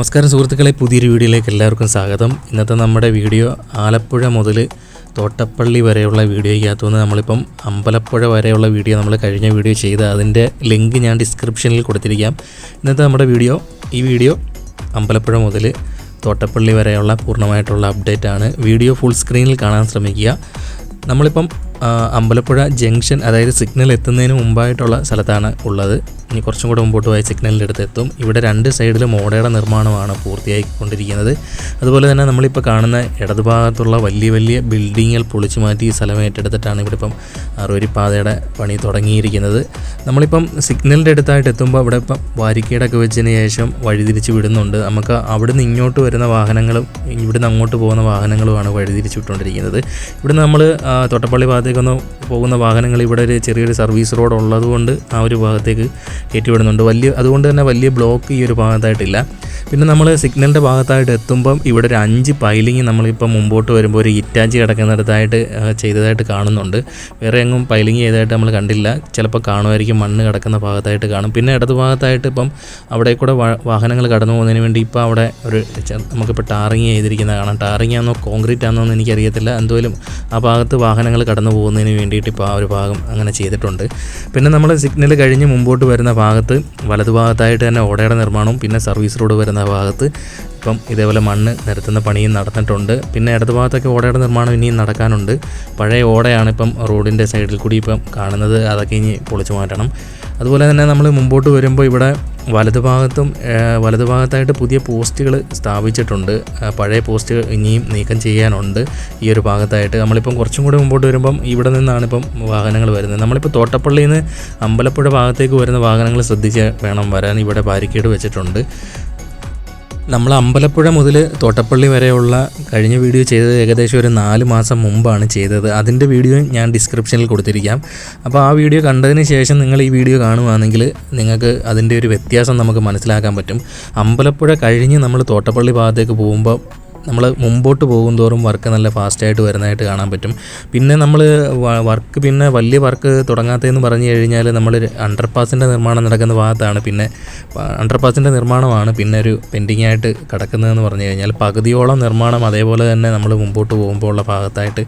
നമസ്കാരം സുഹൃത്തുക്കളെ പുതിയൊരു വീഡിയോയിലേക്ക് എല്ലാവർക്കും സ്വാഗതം. ഇന്നത്തെ നമ്മുടെ വീഡിയോ ആലപ്പുഴ മുതൽ തോട്ടപ്പള്ളി വരെയുള്ള വീഡിയോയ്ക്കകത്തു നിന്ന് നമ്മളിപ്പം അമ്പലപ്പുഴ വരെയുള്ള വീഡിയോ നമ്മൾ കഴിഞ്ഞ വീഡിയോ ചെയ്ത് അതിന്റെ ലിങ്ക് ഞാൻ ഡിസ്ക്രിപ്ഷനിൽ കൊടുത്തിരിക്കാം. ഇന്നത്തെ നമ്മുടെ വീഡിയോ ഈ വീഡിയോ അമ്പലപ്പുഴ മുതൽ തോട്ടപ്പള്ളി വരെയുള്ള പൂർണമായിട്ടുള്ള അപ്ഡേറ്റ് ആണ് വീഡിയോ ഫുൾ സ്ക്രീനിൽ കാണാൻ ശ്രമിക്കുക. നമ്മളിപ്പം അമ്പലപ്പുഴ ജംഗ്ഷൻ അതായത് സിഗ്നൽ എത്തുന്നതിന് മുമ്പായിട്ടുള്ള സ്ഥലത്താണ് ഉള്ളത്. ഇനി കുറച്ചും കൂടെ മുമ്പോട്ട് പോയ സിഗ്നലിന്റെ അടുത്ത് എത്തും. ഇവിടെ രണ്ട് സൈഡിലും ഓടയുടെ നിർമ്മാണമാണ് പൂർത്തിയായിക്കൊണ്ടിരിക്കുന്നത്. അതുപോലെ തന്നെ നമ്മളിപ്പോൾ കാണുന്ന ഇടതുഭാഗത്തുള്ള വലിയ വലിയ ബിൽഡിങ്ങുകൾ പൊളിച്ചു മാറ്റി ഈ സ്ഥലം ഏറ്റെടുത്തിട്ടാണ് ഇവിടെ ഇപ്പം പാതയുടെ പണി തുടങ്ങിയിരിക്കുന്നത്. നമ്മളിപ്പം സിഗ്നലിന്റെ അടുത്തായിട്ട് എത്തുമ്പോൾ അവിടെ ഇപ്പം വാരിക്കേടൊക്കെ വെച്ചതിന് ശേഷം വഴിതിരിച്ച് വിടുന്നുണ്ട്. നമുക്ക് അവിടുന്ന് ഇങ്ങോട്ട് വരുന്ന വാഹനങ്ങളും ഇവിടുന്ന് അങ്ങോട്ട് പോകുന്ന വാഹനങ്ങളുമാണ് വഴിതിരിച്ച് വിട്ടുകൊണ്ടിരിക്കുന്നത്. ഇവിടുന്ന് നമ്മൾ തോട്ടപ്പള്ളി ഭാഗത്തേക്കൊന്ന് പോകുന്ന വാഹനങ്ങൾ ഇവിടെ ഒരു ചെറിയൊരു സർവീസ് റോഡ് ഉള്ളതുകൊണ്ട് ആ ഒരു ഭാഗത്തേക്ക് കയറ്റിവിടുന്നുണ്ട്. വലിയ അതുകൊണ്ട് തന്നെ വലിയ ബ്ലോക്ക് ഈ ഒരു ഭാഗത്തായിട്ടില്ല. പിന്നെ നമ്മൾ സിഗ്നലിന്റെ ഭാഗത്തായിട്ട് എത്തുമ്പം ഇവിടെ ഒരു അഞ്ച് പൈലിങ് നമ്മളിപ്പോൾ മുമ്പോട്ട് വരുമ്പോൾ ഒരു ഇറ്റാച്ചി കിടക്കുന്നിടത്തായിട്ട് ചെയ്തതായിട്ട് കാണുന്നുണ്ട്. വേറെ എങ്ങും പൈലിങ് ചെയ്തതായിട്ട് നമ്മൾ കണ്ടില്ല. ചിലപ്പോൾ കാണുമായിരിക്കും മണ്ണ് കിടക്കുന്ന ഭാഗത്തായിട്ട് കാണും. പിന്നെ ഇടതു ഭാഗത്തായിട്ട് ഇപ്പം അവിടെ കൂടെ വാഹനങ്ങൾ കടന്നു പോകുന്നതിന് വേണ്ടി ഇപ്പോൾ അവിടെ ഒരു നമുക്കിപ്പോൾ ടാറിങ് ചെയ്തിരിക്കുന്നത് കാണാം. ടാറിങ് ആണോ കോൺക്രീറ്റ് ആണോ എന്ന് എനിക്കറിയത്തില്ല. എന്തുമായാലും ആ ഭാഗത്ത് വാഹനങ്ങൾ കടന്നു പോകുന്നതിന് വേണ്ടിയിട്ട് ഇപ്പോൾ ആ ഒരു ഭാഗം അങ്ങനെ ചെയ്തിട്ടുണ്ട്. പിന്നെ നമ്മൾ സിഗ്നൽ കഴിഞ്ഞ് മുമ്പോട്ട് വരുന്ന ഭാഗത്ത് വലതുഭാഗത്തായിട്ട് തന്നെ ഓടയുടെ നിർമ്മാണവും പിന്നെ സർവീസ് റോഡ് വരുന്ന ഭാഗത്ത് ഇപ്പം ഇതേപോലെ മണ്ണ് നിരത്തുന്ന പണിയും നടന്നിട്ടുണ്ട്. പിന്നെ ഇടതു ഭാഗത്തൊക്കെ ഓടയുടെ നിർമ്മാണം ഇനിയും നടക്കാനുണ്ട്. പഴയ ഓടയാണ് ഇപ്പം റോഡിന്റെ സൈഡിൽ കൂടി ഇപ്പം കാണുന്നത്. അതൊക്കെ ഇനി പൊളിച്ചു മാറ്റണം. അതുപോലെ തന്നെ നമ്മൾ മുമ്പോട്ട് വരുമ്പോൾ ഇവിടെ വലതുഭാഗത്തും വലതുഭാഗത്തായിട്ട് പുതിയ പോസ്റ്റുകൾ സ്ഥാപിച്ചിട്ടുണ്ട്. പഴയ പോസ്റ്റുകൾ ഇനിയും നീക്കം ചെയ്യാനുണ്ട് ഈ ഒരു ഭാഗത്തായിട്ട്. നമ്മളിപ്പം കുറച്ചും കൂടി മുമ്പോട്ട് വരുമ്പം ഇവിടെ നിന്നാണ് ഇപ്പം വാഹനങ്ങൾ വരുന്നത്. നമ്മളിപ്പോൾ തോട്ടപ്പള്ളിയിൽ നിന്ന് അമ്പലപ്പുഴ ഭാഗത്തേക്ക് വരുന്ന വാഹനങ്ങൾ ശ്രദ്ധിച്ച് വേണം വരാൻ ഇവിടെ ബാരിക്കേഡ് വെച്ചിട്ടുണ്ട്. നമ്മൾ അമ്പലപ്പുഴ മുതൽ തോട്ടപ്പള്ളി വരെയുള്ള കഴിഞ്ഞ വീഡിയോ ചെയ്തത് ഏകദേശം ഒരു നാല് മാസം മുമ്പാണ് ചെയ്തത്. അതിന്റെ വീഡിയോ ഞാൻ ഡിസ്ക്രിപ്ഷനിൽ കൊടുത്തിരിക്കാം. അപ്പോൾ ആ വീഡിയോ കണ്ടതിന് ശേഷം നിങ്ങൾ ഈ വീഡിയോ കാണുവാണെങ്കിൽ നിങ്ങൾക്ക് അതിന്റെ ഒരു വ്യത്യാസം നമുക്ക് മനസ്സിലാക്കാൻ പറ്റും. അമ്പലപ്പുഴ കഴിഞ്ഞ് നമ്മൾ തോട്ടപ്പള്ളി ഭാഗത്തേക്ക് പോകുമ്പോൾ നമ്മൾ മുമ്പോട്ട് പോകും തോറും വർക്ക് നല്ല ഫാസ്റ്റായിട്ട് വരുന്നതായിട്ട് കാണാൻ പറ്റും. പിന്നെ നമ്മൾ വർക്ക് പിന്നെ വലിയ വർക്ക് തുടങ്ങാത്തതെന്ന് പറഞ്ഞു കഴിഞ്ഞാൽ നമ്മൾ അണ്ടർപാസിന്റെ നിർമ്മാണം നടക്കുന്ന ഭാഗത്താണ്. പിന്നെ അണ്ടർപാസിന്റെ നിർമ്മാണമാണ് പിന്നെ ഒരു പെൻഡിങ് ആയിട്ട് കിടക്കുന്നതെന്ന് പറഞ്ഞു കഴിഞ്ഞാൽ പകുതിയോളം നിർമ്മാണം അതേപോലെ തന്നെ നമ്മൾ മുമ്പോട്ട് പോകുമ്പോൾ ഉള്ള ഭാഗത്തായിട്ട്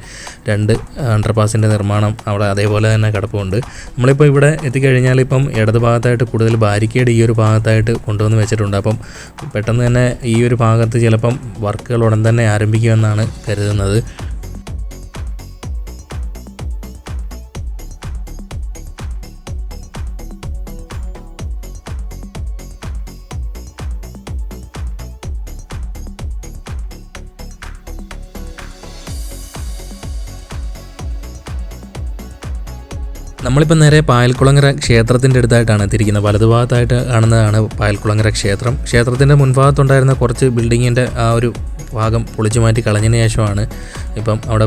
രണ്ട് അണ്ടർപാസിന്റെ നിർമ്മാണം അവിടെ അതേപോലെ തന്നെ കിടപ്പുണ്ട്. നമ്മളിപ്പോൾ ഇവിടെ എത്തിക്കഴിഞ്ഞാൽ ഇപ്പം ഇടത് ഭാഗത്തായിട്ട് കൂടുതൽ ബാരിക്കേഡ് ഈ ഒരു ഭാഗത്തായിട്ട് കൊണ്ടുവന്ന് വെച്ചിട്ടുണ്ട്. അപ്പം പെട്ടെന്ന് തന്നെ ഈ ഒരു ഭാഗത്ത് ചിലപ്പം വർക്കുകൾ ഉടൻ തന്നെ ആരംഭിക്കുമെന്നാണ് കരുതുന്നത്. നമ്മളിപ്പോൾ നേരെ പായൽക്കുളങ്ങര ക്ഷേത്രത്തിന്റെ അടുത്തായിട്ടാണ് എത്തിയിരിക്കുന്നത്. വലതുഭാഗത്തായിട്ട് കാണുന്നതാണ് പായൽക്കുളങ്ങര ക്ഷേത്രം. ക്ഷേത്രത്തിന്റെ മുൻഭാഗത്തുണ്ടായിരുന്ന കുറച്ച് ബിൽഡിങ്ങിന്റെ ആ ഒരു ഭാഗം പൊളിച്ചു മാറ്റി കളഞ്ഞതിന് ശേഷമാണ് ഇപ്പം അവിടെ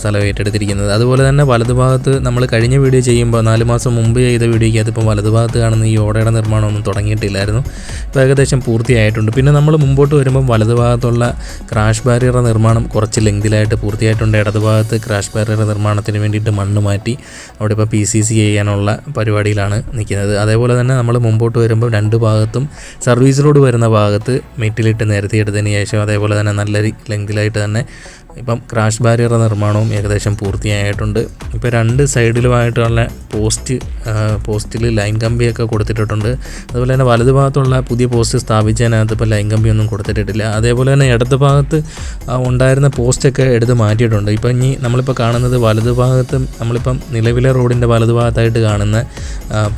സ്ഥലം ഏറ്റെടുത്തിരിക്കുന്നത്. അതുപോലെ തന്നെ വലതുഭാഗത്ത് നമ്മൾ കഴിഞ്ഞ വീഡിയോ ചെയ്യുമ്പോൾ നാല് മാസം മുമ്പ് ചെയ്ത വീഡിയോയ്ക്ക് അതിപ്പം വലതുഭാഗത്ത് കാണുന്ന ഈ ഓടയുടെ നിർമ്മാണമൊന്നും തുടങ്ങിയിട്ടില്ലായിരുന്നു. ഇപ്പോൾ ഏകദേശം പൂർത്തിയായിട്ടുണ്ട്. പിന്നെ നമ്മൾ മുമ്പോട്ട് വരുമ്പം വലതുഭാഗത്തുള്ള ക്രാഷ് ബാരിയർ നിർമ്മാണം കുറച്ച് ലെങ്തിലായിട്ട് പൂർത്തിയായിട്ടുണ്ട്. ഇടതുഭാഗത്ത് ക്രാഷ് ബാരിയർ നിർമ്മാണത്തിന് വേണ്ടിയിട്ട് മണ്ണ് മാറ്റി അവിടെ ഇപ്പോൾ പി സി സി ചെയ്യാനുള്ള പരിപാടിയിലാണ് നിൽക്കുന്നത്. അതേപോലെ തന്നെ നമ്മൾ മുമ്പോട്ട് വരുമ്പോൾ രണ്ട് ഭാഗത്തും സർവീസ് റോഡ് വരുന്ന ഭാഗത്ത് മെറ്റിലിട്ട് നിരത്തിയെടുത്തതിന് ശേഷം അതേപോലെ തന്നെ നല്ല ലെങ്തിലായിട്ട് തന്നെ ഇപ്പം ക്രാഷ് ബാരിയർ നിർമ്മാണവും ഏകദേശം പൂർത്തിയായിട്ടുണ്ട്. ഇപ്പോൾ രണ്ട് സൈഡിലുമായിട്ടുള്ള പോസ്റ്റ് പോസ്റ്റിൽ ലൈൻ കമ്പിയൊക്കെ കൊടുത്തിട്ടുണ്ട് അതുപോലെ തന്നെ വലതു ഭാഗത്തുള്ള പുതിയ പോസ്റ്റ് സ്ഥാപിച്ചതിനകത്ത് ഇപ്പോൾ ലൈൻ കമ്പിയൊന്നും കൊടുത്തിട്ടില്ല അതേപോലെ തന്നെ ഇടത് ഭാഗത്ത് ഉണ്ടായിരുന്ന പോസ്റ്റൊക്കെ എടുത്ത് മാറ്റിയിട്ടുണ്ട്. ഇപ്പം ഇനി നമ്മളിപ്പോൾ കാണുന്നത് വലതു ഭാഗത്ത് നമ്മളിപ്പം നിലവിലെ റോഡിന്റെ വലതു ഭാഗത്തായിട്ട് കാണുന്ന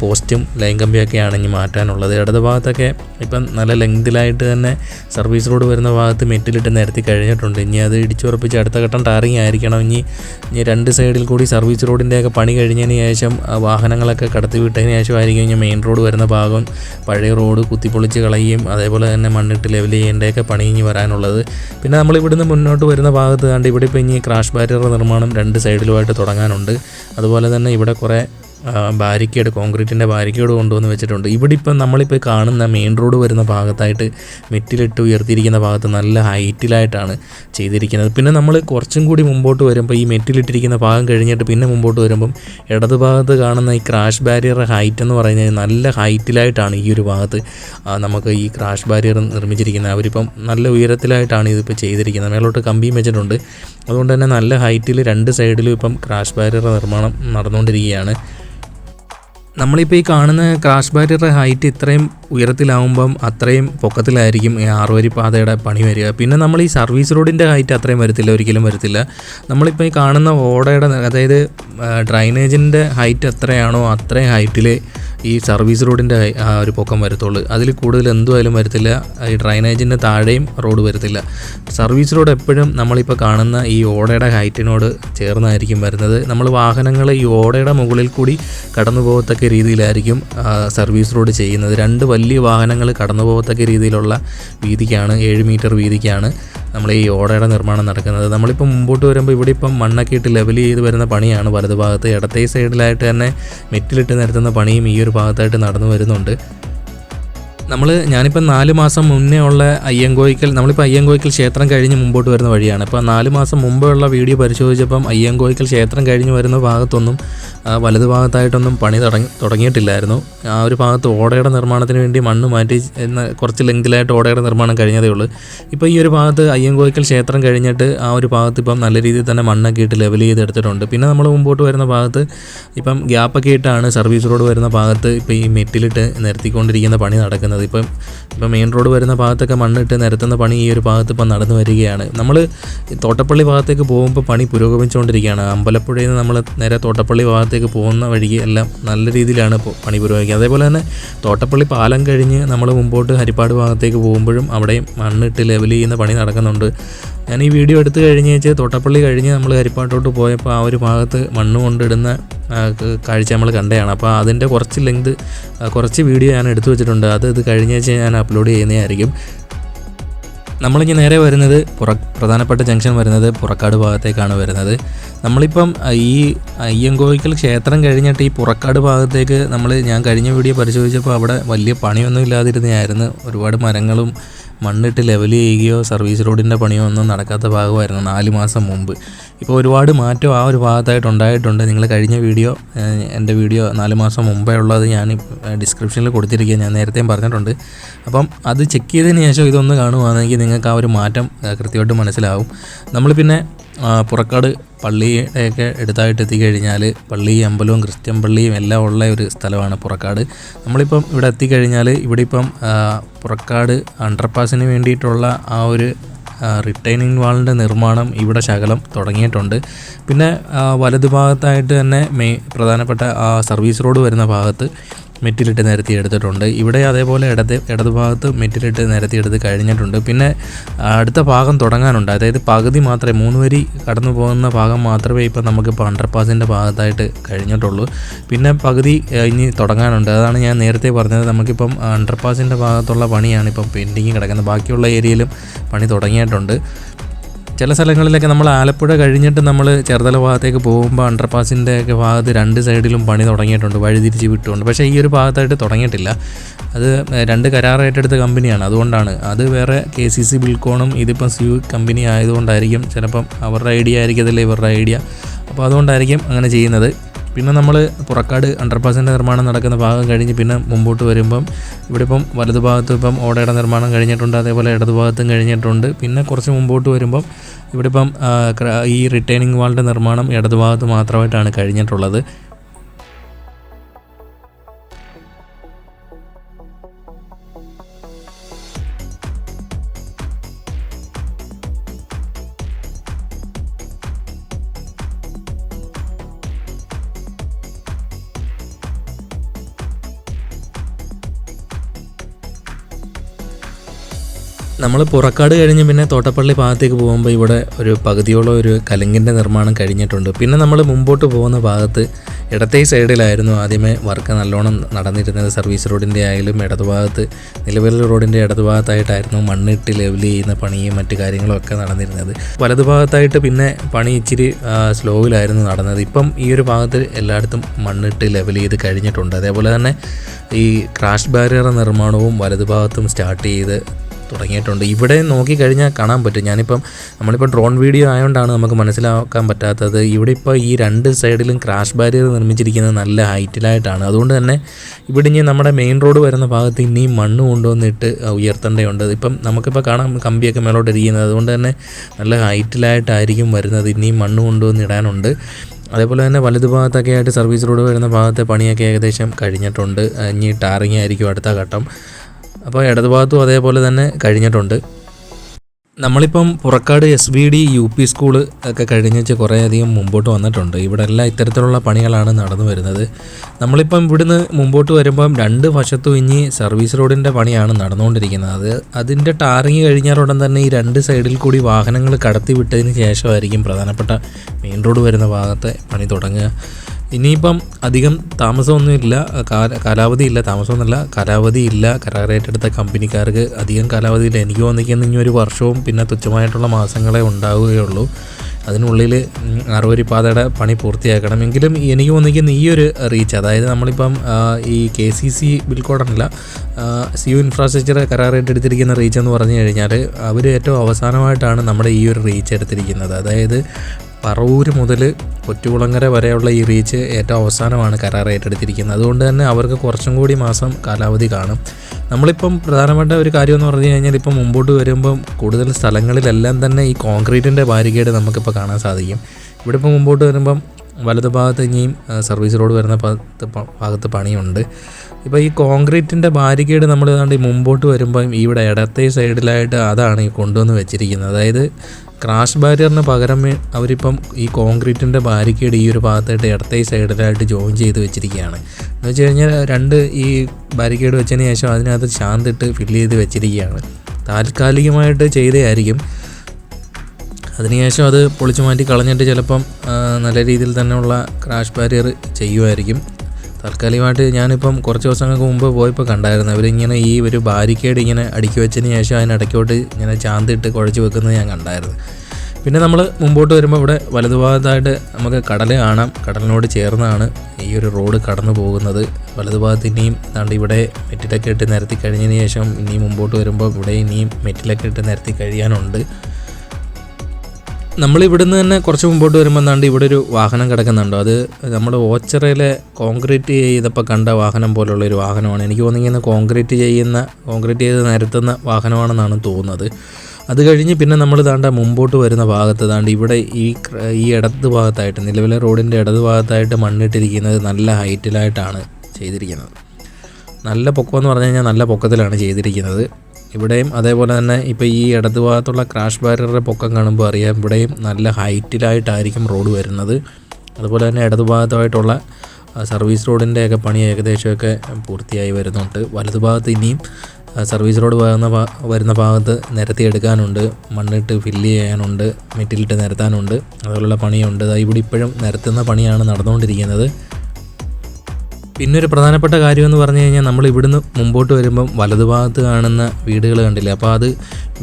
പോസ്റ്റും ലൈൻ കമ്പിയൊക്കെയാണ് ഇനി മാറ്റാനുള്ളത്. ഇടത് ഭാഗത്തൊക്കെ ഇപ്പം നല്ല ലെങ്തിലായിട്ട് തന്നെ സർവീസ് റോഡ് വരുന്ന ഭാഗത്ത് മെറ്റിലിട്ട് നിരത്തി കഴിഞ്ഞിട്ടുണ്ട്. ഇനി അത് ഇടിച്ചുറപ്പിച്ച് അടുത്ത ഘട്ടം ടാറിങ് ആയിരിക്കണം. ഇനി ഇനി രണ്ട് സൈഡിൽ കൂടി സർവീസ് റോഡിന്റെയൊക്കെ പണി കഴിഞ്ഞതിന് ശേഷം വാഹനങ്ങളൊക്കെ കടത്തി വിട്ടതിന് ശേഷമായിരിക്കും ഇനി മെയിൻ റോഡ് വരുന്ന ഭാഗം. പഴയ റോഡ് കുത്തിപ്പൊളിച്ച് കളയും അതേപോലെ തന്നെ മണ്ണിട്ട് ലെവൽ ചെയ്യേണ്ടതൊക്കെ പണി ഇനി വരാനുള്ളത്. പിന്നെ നമ്മൾ ഇവിടുന്ന് മുന്നോട്ട് വരുന്ന ഭാഗത്ത് കണ്ട് ഇവിടെ ഇപ്പോൾ ഇനി ക്രാഷ് ബാരിയർ നിർമ്മാണം രണ്ട് സൈഡിലുമായിട്ട് തുടങ്ങാനുണ്ട്. അതുപോലെ തന്നെ ഇവിടെ കുറേ ബാരിക്കേഡ് കോൺക്രീറ്റിന്റെ ബാരിക്കേഡ് കൊണ്ടുവന്ന് വെച്ചിട്ടുണ്ട്. ഇവിടെ ഇപ്പം നമ്മളിപ്പോൾ കാണുന്ന മെയിൻ റോഡ് വരുന്ന ഭാഗത്തായിട്ട് മെറ്റിലിട്ട് ഉയർത്തിയിരിക്കുന്ന ഭാഗത്ത് നല്ല ഹൈറ്റിലായിട്ടാണ് ചെയ്തിരിക്കുന്നത്. പിന്നെ നമ്മൾ കുറച്ചും കൂടി മുമ്പോട്ട് വരുമ്പോൾ ഈ മെറ്റിലിട്ടിരിക്കുന്ന ഭാഗം കഴിഞ്ഞിട്ട് പിന്നെ മുമ്പോട്ട് വരുമ്പം ഇടത് ഭാഗത്ത് കാണുന്ന ഈ ക്രാഷ് ബാരിയർ ഹൈറ്റ് എന്ന് പറയുന്നത് നല്ല ഹൈറ്റിലായിട്ടാണ് ഈ ഒരു ഭാഗത്ത് നമുക്ക് ഈ ക്രാഷ് ബാരിയർ നിർമ്മിച്ചിരിക്കുന്നത്. അവരിപ്പം നല്ല ഉയരത്തിലായിട്ടാണ് ഇതിപ്പോൾ ചെയ്തിരിക്കുന്നത്. മേലോട്ട് കമ്പിയും വെച്ചിട്ടുണ്ട്. അതുകൊണ്ട് തന്നെ നല്ല ഹൈറ്റിൽ രണ്ട് സൈഡിലും ഇപ്പം ക്രാഷ് ബാരിയർ നിർമ്മാണം നടന്നുകൊണ്ടിരിക്കുകയാണ്. നമ്മളിപ്പോൾ ഈ കാണുന്ന ക്രാഷ് ബാരിയറുടെ ഹൈറ്റ് ഇത്രയും ഉയരത്തിലാവുമ്പം അത്രയും പൊക്കത്തിലായിരിക്കും ഈ ആറുവരി പാതയുടെ പണി വരിക. പിന്നെ നമ്മൾ ഈ സർവീസ് റോഡിന്റെ ഹൈറ്റ് അത്രയും വരത്തില്ല ഒരിക്കലും വരത്തില്ല. നമ്മളിപ്പോൾ ഈ കാണുന്ന ഓടയുടെ അതായത് ഡ്രൈനേജിന്റെ ഹൈറ്റ് എത്രയാണോ അത്രയും ഹൈറ്റിൽ ഈ സർവീസ് റോഡിന്റെ ആ ഒരു പൊക്കം വരത്തുള്ളൂ. അതിൽ കൂടുതൽ എന്തുമായാലും വരത്തില്ല. ഈ ഡ്രൈനേജിന്റെ താഴെയും റോഡ് വരത്തില്ല. സർവീസ് റോഡ് എപ്പോഴും നമ്മളിപ്പോൾ കാണുന്ന ഈ ഓടയുടെ ഹൈറ്റിനോട് ചേർന്നായിരിക്കും വരുന്നത്. നമ്മൾ വാഹനങ്ങൾ ഈ ഓടയുടെ മുകളിൽ കൂടി കടന്നു പോകത്തക്ക രീതിയിലായിരിക്കും സർവീസ് റോഡ് ചെയ്യുന്നത്. രണ്ട് വലിയ വാഹനങ്ങൾ കടന്നു പോകത്തക്ക രീതിയിലുള്ള വീതിക്കാണ് ഏഴ് മീറ്റർ വീതിക്കാണ് നമ്മൾ ഈ ഓടയുടെ നിർമ്മാണം നടക്കുന്നത്. നമ്മളിപ്പോൾ മുമ്പോട്ട് വരുമ്പോൾ ഇവിടെ ഇപ്പം മണ്ണൊക്കെ ഇട്ട് ലെവൽ ചെയ്ത് വരുന്ന പണിയാണ് വലതുഭാഗത്ത്. ഇടത്തേ സൈഡിലായിട്ട് തന്നെ മെറ്റിലിട്ട് നിരത്തുന്ന പണിയും ഈ ഒരു ഭാഗത്തായിട്ട് നടന്നു വരുന്നുണ്ട്. നമ്മൾ ഞാനിപ്പോൾ നാല് മാസം മുന്നേ ഉള്ള അയ്യങ്കോയിക്കൽ നമ്മളിപ്പോൾ അയ്യങ്കോയിക്കൽ ക്ഷേത്രം കഴിഞ്ഞ് മുമ്പോട്ട് വരുന്ന വഴിയാണ്. അപ്പോൾ നാല് മാസം മുമ്പേ ഉള്ള വീഡിയോ പരിശോധിച്ചപ്പം അയ്യങ്കോയിക്കൽ ക്ഷേത്രം കഴിഞ്ഞ് വരുന്ന ഭാഗത്തൊന്നും വലത് ഭാഗത്തായിട്ടൊന്നും പണി തുടങ്ങി തുടങ്ങിയിട്ടില്ലായിരുന്നു. ആ ഒരു ഭാഗത്ത് ഓടയുടെ നിർമ്മാണത്തിന് വേണ്ടി മണ്ണ് മാറ്റി എന്ന കുറച്ച് ലെങ്തിലായിട്ട് ഓടയുടെ നിർമ്മാണം കഴിഞ്ഞതേ ഉള്ളൂ. ഇപ്പോൾ ഈ ഒരു ഭാഗത്ത് അയ്യങ്കോയിക്കൽ ക്ഷേത്രം കഴിഞ്ഞിട്ട് ആ ഒരു ഭാഗത്ത് ഇപ്പം നല്ല രീതിയിൽ തന്നെ മണ്ണൊക്കെ ഇട്ട് ലെവൽ ചെയ്ത് എടുത്തിട്ടുണ്ട്. പിന്നെ നമ്മൾ മുമ്പോട്ട് വരുന്ന ഭാഗത്ത് ഇപ്പം ഗ്യാപ്പൊക്കെ ഇട്ടാണ് സർവീസ് റോഡ് വരുന്ന ഭാഗത്ത് ഇപ്പോൾ ഈ മെറ്റിലിട്ട് നിർത്തിക്കൊണ്ടിരിക്കുന്ന പണി നടക്കുന്നത്. ഇപ്പം ഇപ്പം മെയിൻ റോഡ് വരുന്ന ഭാഗത്തൊക്കെ മണ്ണിട്ട് നിരത്തുന്ന പണി ഈ ഒരു ഭാഗത്ത് ഇപ്പം നടന്നു വരികയാണ്. നമ്മൾ തോട്ടപ്പള്ളി ഭാഗത്തേക്ക് പോകുമ്പോൾ പണി പുരോഗമിച്ചുകൊണ്ടിരിക്കുകയാണ് അമ്പലപ്പുഴയിൽ നിന്ന് നമ്മൾ നേരെ തോട്ടപ്പള്ളി ഭാഗത്തേക്ക് പോകുന്ന വഴി എല്ലാം നല്ല രീതിയിലാണ് പണി പുരോഗമിക്കുക. അതേപോലെ തന്നെ തോട്ടപ്പള്ളി പാലം കഴിഞ്ഞ് നമ്മൾ മുമ്പോട്ട് ഹരിപ്പാട് ഭാഗത്തേക്ക് പോകുമ്പോഴും അവിടെയും മണ്ണിട്ട് ലെവൽ ചെയ്യുന്ന പണി നടക്കുന്നുണ്ട്. ഞാൻ ഈ വീഡിയോ എടുത്തു കഴിഞ്ഞ് വെച്ച് തോട്ടപ്പള്ളി കഴിഞ്ഞ് നമ്മൾ ഹരിപ്പാട്ടോട്ട് പോയപ്പോൾ ആ ഒരു ഭാഗത്ത് മണ്ണ് കൊണ്ടിടുന്ന കാഴ്ച നമ്മൾ കണ്ടതാണ്. അപ്പോൾ അതിന്റെ കുറച്ച് ലെങ്ത് കുറച്ച് വീഡിയോ ഞാൻ എടുത്തു വെച്ചിട്ടുണ്ട്. അത് ഇത് കഴിഞ്ഞ വെച്ച് ഞാൻ അപ്ലോഡ് ചെയ്യുന്നതായിരിക്കും. നമ്മളിനി നേരെ വരുന്നത് പുറ പ്രധാനപ്പെട്ട ജംഗ്ഷൻ വരുന്നത് പുറക്കാട് ഭാഗത്തേക്കാണ് വരുന്നത്. നമ്മളിപ്പം ഈ അയ്യങ്കോയിക്കൽ ക്ഷേത്രം കഴിഞ്ഞിട്ട് ഈ പുറക്കാട് ഭാഗത്തേക്ക് നമ്മൾ ഞാൻ കഴിഞ്ഞ വീഡിയോ പരിശോധിച്ചപ്പോൾ അവിടെ വലിയ പണിയൊന്നും ഇല്ലാതിരുന്നതായിരുന്നു. ഒരുപാട് മരങ്ങളും മണ്ണിട്ട് ലെവൽ ചെയ്യുകയോ സർവീസ് റോഡിന്റെ പണിയോ ഒന്നും നടക്കാത്ത ഭാഗമായിരുന്നു നാല് മാസം മുമ്പ്. ഇപ്പോൾ ഒരുപാട് മാറ്റം ആ ഒരു ഭാഗത്തായിട്ട് ഉണ്ടായിട്ടുണ്ട്. നിങ്ങൾ കഴിഞ്ഞ വീഡിയോ എന്റെ വീഡിയോ നാല് മാസം മുമ്പേ ഉള്ളത് ഞാൻ ഡിസ്ക്രിപ്ഷനിൽ കൊടുത്തിരിക്കുക ഞാൻ നേരത്തെയും പറഞ്ഞിട്ടുണ്ട്. അപ്പം അത് ചെക്ക് ചെയ്തതിന് ശേഷം ഇതൊന്ന് കാണുവാണെങ്കിൽ നിങ്ങൾക്ക് ആ ഒരു മാറ്റം കൃത്യമായിട്ട് മനസ്സിലാവും. നമ്മൾ പിന്നെ പുറക്കാട് പള്ളിയുടെയൊക്കെ അടുത്തായിട്ട് എത്തിക്കഴിഞ്ഞാൽ പള്ളി അമ്പലവും ക്രിസ്ത്യൻ പള്ളിയും എല്ലാം ഉള്ള ഒരു സ്ഥലമാണ് പുറക്കാട്. നമ്മളിപ്പം ഇവിടെ എത്തിക്കഴിഞ്ഞാൽ ഇവിടെ ഇപ്പം പുറക്കാട് അണ്ടർപാസിന് വേണ്ടിയിട്ടുള്ള ആ ഒരു റിട്ടൈനിങ് വാളിന്റെ നിർമ്മാണം ഇവിടെ ശകലം തുടങ്ങിയിട്ടുണ്ട്. പിന്നെ വലതുഭാഗത്തായിട്ട് വലതു ഭാഗത്തായിട്ട് തന്നെ മെയ് പ്രധാനപ്പെട്ട സർവീസ് റോഡ് വരുന്ന ഭാഗത്ത് മെറ്റിലിട്ട് നിരത്തി എടുത്തിട്ടുണ്ട്. ഇവിടെ അതേപോലെ ഇടത് ഇടത് ഭാഗത്ത് മെറ്റിലിട്ട് നിരത്തി എടുത്ത് കഴിഞ്ഞിട്ടുണ്ട്. പിന്നെ അടുത്ത ഭാഗം തുടങ്ങാനുണ്ട്. അതായത് പകുതി മാത്രമേ മൂന്ന് വരി കടന്നു പോകുന്ന ഭാഗം മാത്രമേ ഇപ്പോൾ നമുക്കിപ്പോൾ അണ്ടർപാസിന്റെ ഭാഗത്തായിട്ട് കഴിഞ്ഞിട്ടുള്ളൂ. പിന്നെ പകുതി ഇനി തുടങ്ങാനുണ്ട്. അതാണ് ഞാൻ നേരത്തെ പറഞ്ഞത്. നമുക്കിപ്പം അണ്ടർപാസിന്റെ ഭാഗത്തുള്ള പണിയാണ് ഇപ്പം പെൻഡിങ് കിടക്കുന്നത്. ബാക്കിയുള്ള ഏരിയയിലും പണി തുടങ്ങിയിട്ടുണ്ട്. ചില സ്ഥലങ്ങളിലൊക്കെ നമ്മൾ ആലപ്പുഴ കഴിഞ്ഞിട്ട് നമ്മൾ ചെറുതല ഭാഗത്തേക്ക് പോകുമ്പോൾ അണ്ടർപാസിന്റെ ഒക്കെ ഭാഗത്ത് രണ്ട് സൈഡിലും പണി തുടങ്ങിയിട്ടുണ്ട് വഴിതിരിച്ച് വിട്ടുകൊണ്ട് പക്ഷേ ഈ ഒരു ഭാഗത്തായിട്ട് തുടങ്ങിയിട്ടില്ല. അത് രണ്ട് കരാറേറ്റെടുത്ത കമ്പനിയാണ്. അതുകൊണ്ടാണ്. അത് വേറെ കെ സി സി ബിൽക്കോണും ഇതിപ്പം സ്യൂ കമ്പനി ആയതുകൊണ്ടായിരിക്കും ചിലപ്പം അവരുടെ ഐഡിയ ആയിരിക്കത്തില്ല ഇവരുടെ ഐഡിയ. അപ്പോൾ അതുകൊണ്ടായിരിക്കും അങ്ങനെ ചെയ്യുന്നത്. പിന്നെ നമ്മൾ പുറക്കാട് അണ്ടർപാസിന്റെ നിർമ്മാണം നടക്കുന്ന ഭാഗം കഴിഞ്ഞ് പിന്നെ മുമ്പോട്ട് വരുമ്പം ഇവിടെ ഇപ്പം വലതു ഭാഗത്ത് ഇപ്പം ഓടയുടെ നിർമ്മാണം കഴിഞ്ഞിട്ടുണ്ട് അതേപോലെ ഇടതു ഭാഗത്തും കഴിഞ്ഞിട്ടുണ്ട്. പിന്നെ കുറച്ച് മുമ്പോട്ട് വരുമ്പം ഇവിടെ ഇപ്പം ഈ റിട്ടേണിംഗ് വാളിന്റെ നിർമ്മാണം ഇടതു ഭാഗത്ത് മാത്രമായിട്ടാണ് കഴിഞ്ഞിട്ടുള്ളത്. നമ്മൾ പുറക്കാട് കഴിഞ്ഞ് പിന്നെ തോട്ടപ്പള്ളി ഭാഗത്തേക്ക് പോകുമ്പോൾ ഇവിടെ ഒരു പകുതിയോളം ഒരു കലുങ്കിന്റെ നിർമ്മാണം കഴിഞ്ഞിട്ടുണ്ട്. പിന്നെ നമ്മൾ മുമ്പോട്ട് പോകുന്ന ഭാഗത്ത് ഇടത്തെ സൈഡിലായിരുന്നു ആദ്യമേ വർക്ക് നല്ലോണം നടന്നിരുന്നത്. സർവീസ് റോഡിന്റെ ആയാലും ഇടതുഭാഗത്ത് നിലവിലെ റോഡിന്റെ ഇടതുഭാഗത്തായിട്ടായിരുന്നു മണ്ണിട്ട് ലെവൽ ചെയ്യുന്ന പണിയും മറ്റു കാര്യങ്ങളും ഒക്കെ നടന്നിരുന്നത്. വലതുഭാഗത്തായിട്ട് പിന്നെ പണി ഇച്ചിരി സ്ലോയിലായിരുന്നു നടന്നത്. ഇപ്പം ഈ ഒരു ഭാഗത്ത് എല്ലായിടത്തും മണ്ണിട്ട് ലെവൽ ചെയ്ത് കഴിഞ്ഞിട്ടുണ്ട്. അതേപോലെ തന്നെ ഈ ക്രാഷ് ബാരിയർ നിർമ്മാണവും വലതുഭാഗത്തും സ്റ്റാർട്ട് ചെയ്ത് തുടങ്ങിയിട്ടുണ്ട്. ഇവിടെ നോക്കിക്കഴിഞ്ഞാൽ കാണാൻ പറ്റും. ഞാനിപ്പം നമ്മളിപ്പോൾ ഡ്രോൺ വീഡിയോ ആയതുകൊണ്ടാണ് നമുക്ക് മനസ്സിലാക്കാൻ പറ്റാത്തത്. ഇവിടെ ഇപ്പോൾ ഈ രണ്ട് സൈഡിലും ക്രാഷ് ബാരിയർ നിർമ്മിച്ചിരിക്കുന്നത് നല്ല ഹൈറ്റിലായിട്ടാണ്. അതുകൊണ്ട് തന്നെ ഇവിടെ ഇനി നമ്മുടെ മെയിൻ റോഡ് വരുന്ന ഭാഗത്ത് ഇനിയും മണ്ണ് കൊണ്ടുവന്നിട്ട് ഉയർത്തേണ്ടതുണ്ട്. ഇപ്പം നമുക്കിപ്പോൾ കാണാം കമ്പിയൊക്കെ മേലോട്ട് ഇരിക്കുന്നത്. അതുകൊണ്ട് തന്നെ നല്ല ഹൈറ്റിലായിട്ടായിരിക്കും വരുന്നത്. ഇനിയും മണ്ണ് കൊണ്ടുവന്ന് ഇടാനുണ്ട്. അതേപോലെ തന്നെ വലതുഭാഗത്തൊക്കെ ആയിട്ട് സർവീസ് റോഡ് വരുന്ന ഭാഗത്തെ പണിയൊക്കെ ഏകദേശം കഴിഞ്ഞിട്ടുണ്ട്. ഇനി ടാറിങ് ആയിരിക്കും അടുത്ത ഘട്ടം. അപ്പോൾ ഇടതുഭാഗത്തും അതേപോലെ തന്നെ കഴിഞ്ഞിട്ടുണ്ട്. നമ്മളിപ്പം Purakkad S B D U P school ഒക്കെ കഴിഞ്ഞിട്ട് കുറേയധികം മുമ്പോട്ട് വന്നിട്ടുണ്ട്. ഇവിടെ എല്ലാം ഇത്തരത്തിലുള്ള പണികളാണ് നടന്നു വരുന്നത്. നമ്മളിപ്പം ഇവിടുന്ന് മുമ്പോട്ട് വരുമ്പം രണ്ട് വശത്തും ഇനി സർവീസ് റോഡിന്റെ പണിയാണ് നടന്നുകൊണ്ടിരിക്കുന്നത്. അത് അതിന്റെ ടാറിങ് കഴിഞ്ഞാലുടൻ തന്നെ ഈ രണ്ട് സൈഡിൽ കൂടി വാഹനങ്ങൾ കടത്തി വിട്ടതിന് ശേഷമായിരിക്കും പ്രധാനപ്പെട്ട മെയിൻ റോഡ് വരുന്ന ഭാഗത്തെ പണി തുടങ്ങുക. ഇനിയിപ്പം അധികം താമസമൊന്നുമില്ല കാലാവധി ഇല്ല താമസമൊന്നുമില്ല. കാലാവധി ഇല്ല കരാർ ഏറ്റെടുത്ത കമ്പനിക്കാർക്ക് അധികം കാലാവധിയില്ല. എനിക്ക് തോന്നിക്കുന്ന ഇനി ഒരു വർഷവും പിന്നെ തുച്ഛമായിട്ടുള്ള മാസങ്ങളെ ഉണ്ടാവുകയുള്ളൂ. അതിനുള്ളിൽ അറുവരിപ്പാതയുടെ പണി പൂർത്തിയാക്കണം എങ്കിലും എനിക്ക് തോന്നിക്കുന്ന ഈ ഒരു റീച്ച് അതായത് നമ്മളിപ്പം ഈ കെ സി സി ബിൽക്കോടനല്ല സി യു ഇൻഫ്രാസ്ട്രക്ചർ കരാർ ഏറ്റെടുത്തിരിക്കുന്ന റീച്ച് എന്ന് പറഞ്ഞു കഴിഞ്ഞാൽ അവർ ഏറ്റവും അവസാനമായിട്ടാണ് നമ്മുടെ ഈ ഒരു റീച്ച് എടുത്തിരിക്കുന്നത്. അതായത് പറവൂര് മുതൽ കൊറ്റുകുളങ്ങര വരെയുള്ള ഈ റീച്ച് ഏറ്റവും അവസാനമാണ് കരാർ ഏറ്റെടുത്തിരിക്കുന്നത്. അതുകൊണ്ട് തന്നെ അവർക്ക് കുറച്ചും കൂടി മാസം കാലാവധി കാണും. നമ്മളിപ്പം പ്രധാനപ്പെട്ട ഒരു കാര്യം എന്ന് പറഞ്ഞു കഴിഞ്ഞാൽ ഇപ്പം മുമ്പോട്ട് വരുമ്പം കൂടുതൽ സ്ഥലങ്ങളിലെല്ലാം തന്നെ ഈ കോൺക്രീറ്റിന്റെ ബാരിക്കേഡ് നമുക്കിപ്പോൾ കാണാൻ സാധിക്കും. ഇവിടെ ഇപ്പോൾ മുമ്പോട്ട് വരുമ്പം വലതു ഭാഗത്ത് ഇനിയും സർവീസ് റോഡ് വരുന്ന ഭാഗത്ത് ഭാഗത്ത് പണിയുണ്ട്. ഇപ്പോൾ ഈ കോൺക്രീറ്റിന്റെ ബാരിക്കേഡ് നമ്മൾ ഏതാണ്ട് ഈ മുമ്പോട്ട് വരുമ്പം ഇവിടെ ഇടത്തെ സൈഡിലായിട്ട് അതാണ് ഈ കൊണ്ടുവന്ന് വെച്ചിരിക്കുന്നത്. അതായത് ക്രാഷ് ബാരിയറിന് പകരം അവരിപ്പം ഈ കോൺക്രീറ്റിന്റെ ബാരിക്കേഡ് ഈ ഒരു ഭാഗത്തായിട്ട് ഇടത്തെ സൈഡിലായിട്ട് ജോയിൻ ചെയ്ത് വെച്ചിരിക്കുകയാണ്. എന്ന് വെച്ച് കഴിഞ്ഞാൽ രണ്ട് ഈ ബാരിക്കേഡ് വെച്ചതിന് ശേഷം അതിനകത്ത് ശാന്തിട്ട് ഫില്ല് ചെയ്ത് വെച്ചിരിക്കുകയാണ്. താൽക്കാലികമായിട്ട് ചെയ്തതായിരിക്കും. അതിനുശേഷം അത് പൊളിച്ചു മാറ്റി കളഞ്ഞിട്ട് ചിലപ്പം നല്ല രീതിയിൽ തന്നെയുള്ള ക്രാഷ് ബാരിയർ ചെയ്യുമായിരിക്കും. താൽക്കാലികമായിട്ട് ഞാനിപ്പം കുറച്ച് ദിവസങ്ങൾക്ക് മുമ്പ് പോയപ്പോൾ കണ്ടായിരുന്നു. അവരിങ്ങനെ ഈ ഒരു ബാരിക്കേഡ് ഇങ്ങനെ അടുക്കി വെച്ചതിന് ശേഷം അതിനിടയ്ക്കോട്ട് ഇങ്ങനെ ചാന്തിട്ട് കുഴച്ച് വെക്കുന്നത് ഞാൻ കണ്ടായിരുന്നു. പിന്നെ നമ്മൾ മുമ്പോട്ട് വരുമ്പോൾ ഇവിടെ വലതുഭാഗത്തായിട്ട് നമുക്ക് കടൽ കാണാം. കടലിനോട് ചേർന്നാണ് ഈ ഒരു റോഡ് കടന്നു പോകുന്നത്. വലതുഭാഗത്ത് ഇനിയും താണ്ട് ഇവിടെ മെറ്റിലൊക്കെ ഇട്ട് നിരത്തി കഴിഞ്ഞതിന് ശേഷം ഇനിയും മുമ്പോട്ട് വരുമ്പോൾ ഇവിടെ ഇനിയും മെറ്റിലൊക്കെ ഇട്ട് നിരത്തി കഴിയാനുണ്ട്. നമ്മൾ ഇവിടുന്ന് തന്നെ കുറച്ച് മുമ്പോട്ട് വരുമ്പോൾ എന്താണ്ട് ഇവിടെ ഒരു വാഹനം കിടക്കുന്നുണ്ടോ. അത് നമ്മൾ ഓച്ചറയിലെ കോൺക്രീറ്റ് ചെയ്തപ്പോൾ കണ്ട വാഹനം പോലുള്ള ഒരു വാഹനമാണ്. എനിക്ക് തോന്നിക്കുന്ന കോൺക്രീറ്റ് ചെയ്യുന്ന കോൺക്രീറ്റ് ചെയ്ത് നിരത്തുന്ന വാഹനമാണെന്നാണ് തോന്നുന്നത്. അത് കഴിഞ്ഞ് പിന്നെ നമ്മൾ താണ്ട മുമ്പോട്ട് വരുന്ന ഭാഗത്ത് താണ്ട് ഇവിടെ ഈ ഈ ഇടത് ഭാഗത്തായിട്ട് നിലവിലെ റോഡിന്റെ ഇടത് ഭാഗത്തായിട്ട് മണ്ണിട്ടിരിക്കുന്നത് നല്ല ഹൈറ്റിലായിട്ടാണ് ചെയ്തിരിക്കുന്നത്. നല്ല പൊക്കം എന്ന് പറഞ്ഞു കഴിഞ്ഞാൽ നല്ല പൊക്കത്തിലാണ് ചെയ്തിരിക്കുന്നത്. ഇവിടെയും അതേപോലെ തന്നെ ഇപ്പോൾ ഈ ഇടത് ഭാഗത്തുള്ള ക്രാഷ് ബാരിയറുടെ പൊക്കം കാണുമ്പോൾ അറിയാം ഇവിടെയും നല്ല ഹൈറ്റിലായിട്ടായിരിക്കും റോഡ് വരുന്നത്. അതുപോലെ തന്നെ ഇടതു ഭാഗത്തായിട്ടുള്ള സർവീസ് റോഡിന്റെയൊക്കെ പണി ഏകദേശമൊക്കെ പൂർത്തിയായി വരുന്നുണ്ട്. വലതു ഭാഗത്ത് ഇനിയും സർവീസ് റോഡ് വരുന്ന വരുന്ന ഭാഗത്ത് നിരത്തിയെടുക്കാനുണ്ട് മണ്ണിട്ട് ഫില്ല് ചെയ്യാനുണ്ട് മെറ്റിലിട്ട് നിരത്താനുണ്ട് അതുപോലുള്ള പണിയുണ്ട്. ഇവിടെ ഇപ്പോഴും നിരത്തുന്ന പണിയാണ് നടന്നുകൊണ്ടിരിക്കുന്നത്. പിന്നെ ഒരു പ്രധാനപ്പെട്ട കാര്യം എന്ന് പറഞ്ഞു കഴിഞ്ഞാൽ നമ്മൾ ഇവിടുന്ന് മുമ്പോട്ട് വരുമ്പം വലതുഭാഗത്ത് കാണുന്ന വീടുകൾ കണ്ടില്ലേ? അപ്പോൾ അത്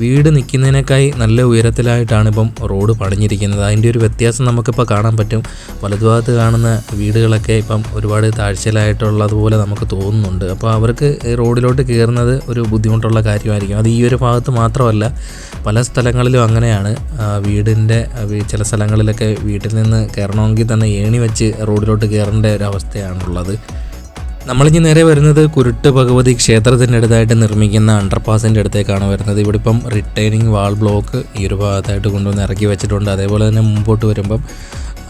വീട് നിൽക്കുന്നതിനേക്കായി നല്ല ഉയരത്തിലായിട്ടാണ് ഇപ്പം റോഡ് പണിഞ്ഞിരിക്കുന്നത്. അതിന്റെ ഒരു വ്യത്യാസം നമുക്കിപ്പോൾ കാണാൻ പറ്റും. വലതുഭാഗത്ത് കാണുന്ന വീടുകളൊക്കെ ഇപ്പം ഒരുപാട് താഴ്ചയിലായിട്ടുള്ളതുപോലെ നമുക്ക് തോന്നുന്നുണ്ട്. അപ്പോൾ അവർക്ക് റോഡിലോട്ട് കയറുന്നത് ഒരു ബുദ്ധിമുട്ടുള്ള കാര്യമായിരിക്കും. അത് ഈ ഒരു ഭാഗത്ത് മാത്രമല്ല പല സ്ഥലങ്ങളിലും അങ്ങനെയാണ്. വീടിന്റെ ചില സ്ഥലങ്ങളിലൊക്കെ വീട്ടിൽ നിന്ന് കയറണമെങ്കിൽ തന്നെ ഏണി വെച്ച് റോഡിലോട്ട് കയറേണ്ട ഒരു അവസ്ഥയാണുള്ളത്. നമ്മളിനി നേരെ വരുന്നത് കുരുട്ട് ഭഗവതി ക്ഷേത്രത്തിന്റെ അടുത്തായിട്ട് നിർമ്മിക്കുന്ന അണ്ടർപാസിന്റെ അടുത്തേക്കാണ് വരുന്നത്. ഇവിടെ ഇപ്പം റിട്ടേണിങ് വാൾ ബ്ലോക്ക് ഈ ഒരു ഭാഗത്തായിട്ട് കൊണ്ടുവന്ന് ഇറക്കി വെച്ചിട്ടുണ്ട്. അതേപോലെ തന്നെ മുമ്പോട്ട് വരുമ്പം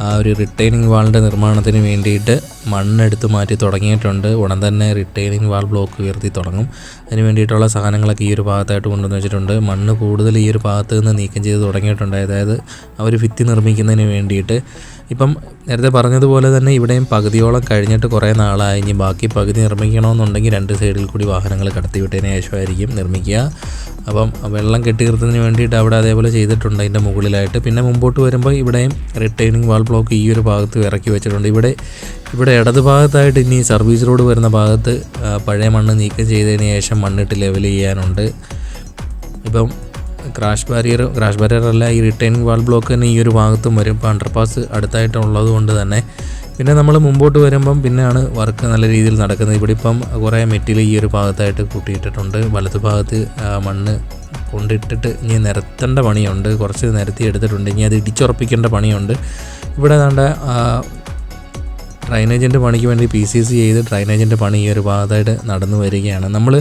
ആ ഒരു റിട്ടേണിങ് വാളിന്റെ നിർമ്മാണത്തിന് വേണ്ടിയിട്ട് മണ്ണെടുത്ത് മാറ്റി തുടങ്ങിയിട്ടുണ്ട്. ഉടൻ തന്നെ റിട്ടേണിംഗ് വാൾ ബ്ലോക്ക് ഉയർത്തി തുടങ്ങും. അതിന് വേണ്ടിയിട്ടുള്ള സാധനങ്ങളൊക്കെ ഈ ഒരു ഭാഗത്തായിട്ട് കൊണ്ടുവന്ന് വെച്ചിട്ടുണ്ട്. മണ്ണ് കൂടുതൽ ഈ ഒരു ഭാഗത്ത് നിന്ന് നീക്കം ചെയ്ത് തുടങ്ങിയിട്ടുണ്ട്. അതായത് അവർ ഭിത്തി നിർമ്മിക്കുന്നതിന് വേണ്ടിയിട്ട് ഇപ്പം നേരത്തെ പറഞ്ഞതുപോലെ തന്നെ ഇവിടെയും പകുതിയോളം കഴിഞ്ഞിട്ട് കുറേ നാളായി. ഇനി ബാക്കി പകുതി നിർമ്മിക്കണമെന്നുണ്ടെങ്കിൽ രണ്ട് സൈഡിൽ കൂടി വാഹനങ്ങൾ കടത്തിവിട്ടതിന് ശേഷമായിരിക്കും നിർമ്മിക്കുക. അപ്പം വെള്ളം കെട്ടിയിരുത്തുന്നതിന് വേണ്ടിയിട്ട് അവിടെ അതേപോലെ ചെയ്തിട്ടുണ്ട് അതിന്റെ മുകളിലായിട്ട്. പിന്നെ മുമ്പോട്ട് വരുമ്പോൾ ഇവിടെയും റിട്ടേണിംഗ് വാൾ ബ്ലോക്ക് ഈ ഒരു ഭാഗത്ത് ഇറക്കി വെച്ചിട്ടുണ്ട്. ഇവിടെ ഇവിടെ ഇടത് ഭാഗത്തായിട്ട് ഇനി സർവീസ് റോഡ് വരുന്ന ഭാഗത്ത് പഴയ മണ്ണ് നീക്കം ചെയ്തതിന് ശേഷം മണ്ണിട്ട് ലെവൽ ചെയ്യാനുണ്ട്. ഇപ്പം ക്രാഷ് ബാരിയർ ക്രാഷ് ബാരിയർ അല്ല ഈ റിട്ടേണിംഗ് വാൾ ബ്ലോക്ക് തന്നെ ഈ ഒരു ഭാഗത്തും വരും. ഇപ്പോൾ അണ്ടർപാസ് അടുത്തായിട്ടുള്ളത് കൊണ്ട് തന്നെ. പിന്നെ നമ്മൾ മുമ്പോട്ട് വരുമ്പം പിന്നെയാണ് വർക്ക് നല്ല രീതിയിൽ നടക്കുന്നത്. ഇവിടെ ഇപ്പം കുറേ മെറ്റീരിയൽ ഈ ഒരു ഭാഗത്തായിട്ട് കൂട്ടിയിട്ടിട്ടുണ്ട്. വലതു ഭാഗത്ത് മണ്ണ് കൊണ്ടിട്ടിട്ട് ഇനി നിരത്തേണ്ട പണിയുണ്ട്. കുറച്ച് നിരത്തി എടുത്തിട്ടുണ്ട്. ഇനി അത് ഇടിച്ചുറപ്പിക്കേണ്ട പണിയുണ്ട്. ഇവിടെ വേണ്ട ഡ്രൈനേജിന്റെ പണിക്ക് വേണ്ടി പി സി സി ചെയ്ത് ഡ്രൈനേജിന്റെ പണി ഈ ഒരു ഭാഗത്തായിട്ട് നടന്നു വരികയാണ്. നമ്മൾ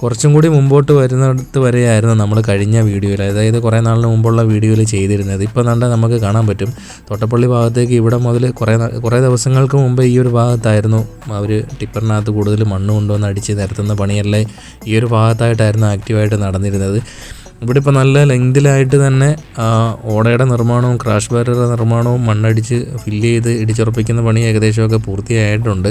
കുറച്ചും കൂടി മുമ്പോട്ട് വരുന്നിടത്ത് വരെയായിരുന്നു നമ്മൾ കഴിഞ്ഞ വീഡിയോയിൽ അതായത് കുറേ നാളിന് മുമ്പുള്ള വീഡിയോയിൽ ചെയ്തിരുന്നത്. ഇപ്പോൾ നല്ല നമുക്ക് കാണാൻ പറ്റും. തൊട്ടപ്പള്ളി ഭാഗത്തേക്ക് ഇവിടെ മുതൽ കുറേ കുറേ ദിവസങ്ങൾക്ക് മുമ്പ് ഈ ഒരു ഭാഗത്തായിരുന്നു അവർ ടിപ്പറിനകത്ത് കൂടുതൽ മണ്ണ് കൊണ്ടുവന്ന് അടിച്ച് നിരത്തുന്ന പണിയല്ലേ ഈ ഒരു ഭാഗത്തായിട്ടായിരുന്നു ആക്റ്റീവായിട്ട് നടന്നിരുന്നത്. ഇവിടെ ഇപ്പോൾ നല്ല ലെങ്തിലായിട്ട് തന്നെ ഓടയുടെ നിർമ്മാണവും ക്രാഷ് ബാരറുടെ നിർമ്മാണവും മണ്ണടിച്ച് ഫില്ല് ചെയ്ത് ഇടിച്ചുറപ്പിക്കുന്ന പണി ഏകദേശമൊക്കെ പൂർത്തിയായിട്ടുണ്ട്.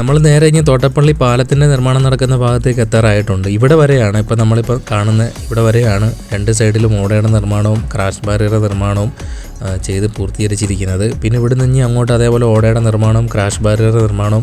നമ്മൾ നേരെ ഇനി തോട്ടപ്പള്ളി പാലത്തിന്റെ നിർമ്മാണം നടക്കുന്ന ഭാഗത്തേക്ക് എത്താറായിട്ടുണ്ട്. ഇവിടെ വരെയാണ് ഇപ്പോൾ നമ്മളിപ്പോൾ കാണുന്ന ഇവിടെ വരെയാണ് രണ്ട് സൈഡിലും ഓടയുടെ നിർമ്മാണവും ക്രാഷ് ബാരിയർ നിർമ്മാണവും ചെയ്ത് പൂർത്തീകരിച്ചിരിക്കുന്നത്. പിന്നെ ഇവിടെ നിന്ന് അങ്ങോട്ട് അതേപോലെ ഓടയുടെ നിർമ്മാണം ക്രാഷ് ബാരിയറുടെ നിർമ്മാണം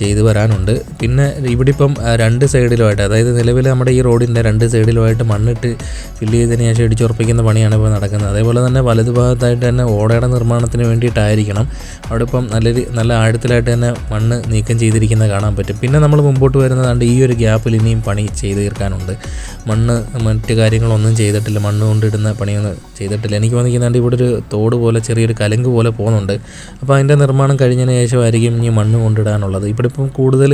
ചെയ്തു വരാനുണ്ട്. പിന്നെ ഇവിടെ ഇപ്പം രണ്ട് സൈഡിലുമായിട്ട് അതായത് നിലവിൽ നമ്മുടെ ഈ റോഡിന്റെ രണ്ട് സൈഡിലുമായിട്ട് മണ്ണിട്ട് ഫില്ല് ചെയ്തതിന് ശേഷം ഇടിച്ചുറപ്പിക്കുന്ന പണിയാണ് ഇപ്പോൾ നടക്കുന്നത്. അതേപോലെ തന്നെ വലതു ഭാഗത്തായിട്ട് തന്നെ ഓടയുടെ നിർമ്മാണത്തിന് വേണ്ടിയിട്ടായിരിക്കണം. അവിടെ ഇപ്പം നല്ല നല്ല ആഴത്തിലായിട്ട് തന്നെ മണ്ണ് നീക്കം ചെയ്തിരിക്കുന്നത് കാണാൻ പറ്റും. പിന്നെ നമ്മൾ മുമ്പോട്ട് വരുന്നതാണ്ട് ഈ ഒരു ഗ്യാപ്പിൽ ഇനിയും പണി ചെയ്ത് തീർക്കാനുണ്ട്. മണ്ണ് മറ്റ് കാര്യങ്ങളൊന്നും ചെയ്തിട്ടില്ല. മണ്ണ് കൊണ്ടിടുന്ന പണിയൊന്നും ചെയ്തിട്ടില്ല. എനിക്ക് തോന്നിക്കുന്നുണ്ട് ഇവിടെ ഒരു തോട് പോലെ ചെറിയൊരു കലങ്ക് പോലെ പോകുന്നുണ്ട്. അപ്പോൾ അതിന്റെ നിർമ്മാണം കഴിഞ്ഞതിന് ശേഷമായിരിക്കും ഇനി മണ്ണ് കൊണ്ടിടാനുള്ളത്. ഇവിടെ ഇപ്പം കൂടുതൽ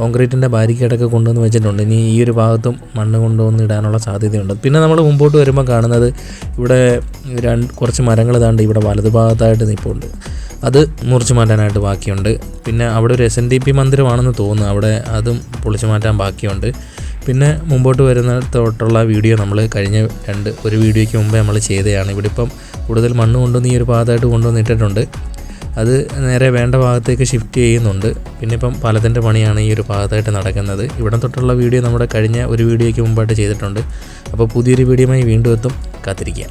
കോൺക്രീറ്റിന്റെ ബാരിക്കേഡൊക്കെ കൊണ്ടുവന്ന് വെച്ചിട്ടുണ്ട്. ഇനി ഈ ഒരു ഭാഗത്തും മണ്ണ് കൊണ്ടുവന്ന് ഇടാനുള്ള സാധ്യതയുണ്ട്. പിന്നെ നമ്മൾ മുമ്പോട്ട് വരുമ്പോൾ കാണുന്നത് ഇവിടെ രണ്ട് കുറച്ച് മരങ്ങൾ താണ്ട് ഇവിടെ വലതുഭാഗത്തായിട്ട് നിൽപ്പുണ്ട് അത് മുറിച്ചു മാറ്റാനായിട്ട് ബാക്കിയുണ്ട്. പിന്നെ അവിടെ ഒരു എസ് എൻ ഡി പി മന്ദിരമാണെന്ന് തോന്നുന്നു. അവിടെ അതും പൊളിച്ചു മാറ്റാൻ ബാക്കിയുണ്ട്. പിന്നെ മുമ്പോട്ട് വരുന്നിടത്തോട്ടുള്ള വീഡിയോ നമ്മൾ കഴിഞ്ഞ രണ്ട് ഒരു വീഡിയോയ്ക്ക് മുമ്പേ നമ്മൾ ചെയ്തതാണ്. ഇവിടെ ഇപ്പം കൂടുതൽ മണ്ണ് കൊണ്ടുവന്ന് ഈ ഒരു ഭാഗത്തായിട്ട് കൊണ്ടുവന്നിട്ടിട്ടുണ്ട്. അത് നേരെ വേണ്ട ഭാഗത്തേക്ക് ഷിഫ്റ്റ് ചെയ്യുന്നുണ്ട്. പിന്നെ ഇപ്പം പാലത്തിന്റെ പണിയാണ് ഈ ഒരു ഭാഗത്തായിട്ട് നടക്കുന്നത്. ഇവിടെ തൊട്ടുള്ള വീഡിയോ നമ്മുടെ കഴിഞ്ഞ ഒരു വീഡിയോയ്ക്ക് മുമ്പായിട്ട് ചെയ്തിട്ടുണ്ട്. അപ്പോൾ പുതിയൊരു വീഡിയോയുമായി വീണ്ടും എത്തും. കാത്തിരിക്കുക.